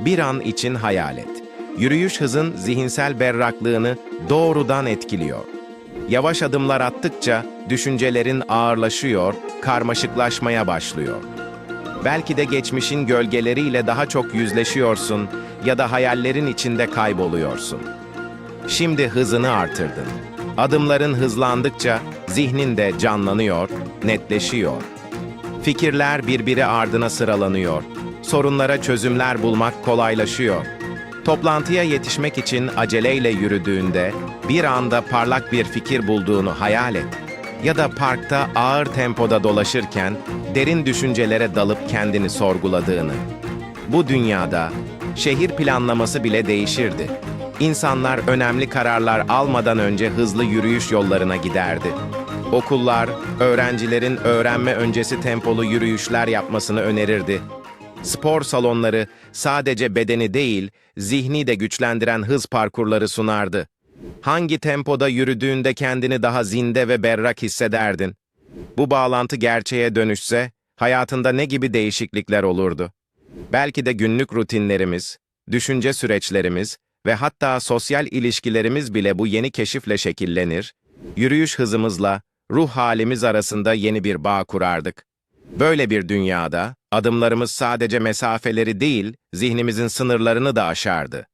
Bir an için hayal et. Yürüyüş hızın zihinsel berraklığını doğrudan etkiliyor. Yavaş adımlar attıkça düşüncelerin ağırlaşıyor, karmaşıklaşmaya başlıyor. Belki de geçmişin gölgeleriyle daha çok yüzleşiyorsun ya da hayallerin içinde kayboluyorsun. Şimdi hızını artırdın. Adımların hızlandıkça zihnin de canlanıyor, netleşiyor. Fikirler birbiri ardına sıralanıyor. Sorunlara çözümler bulmak kolaylaşıyor. Toplantıya yetişmek için aceleyle yürüdüğünde bir anda parlak bir fikir bulduğunu hayal et. Ya da parkta ağır tempoda dolaşırken derin düşüncelere dalıp kendini sorguladığını. Bu dünyada şehir planlaması bile değişirdi. İnsanlar önemli kararlar almadan önce hızlı yürüyüş yollarına giderdi. Okullar, öğrencilerin öğrenme öncesi tempolu yürüyüşler yapmasını önerirdi. Spor salonları sadece bedeni değil, zihni de güçlendiren hız parkurları sunardı. Hangi tempoda yürüdüğünde kendini daha zinde ve berrak hissederdin? Bu bağlantı gerçeğe dönüşse, hayatında ne gibi değişiklikler olurdu? Belki de günlük rutinlerimiz, düşünce süreçlerimiz ve hatta sosyal ilişkilerimiz bile bu yeni keşifle şekillenir, yürüyüş hızımızla ruh halimiz arasında yeni bir bağ kurardık. Böyle bir dünyada adımlarımız sadece mesafeleri değil, zihnimizin sınırlarını da aşardı.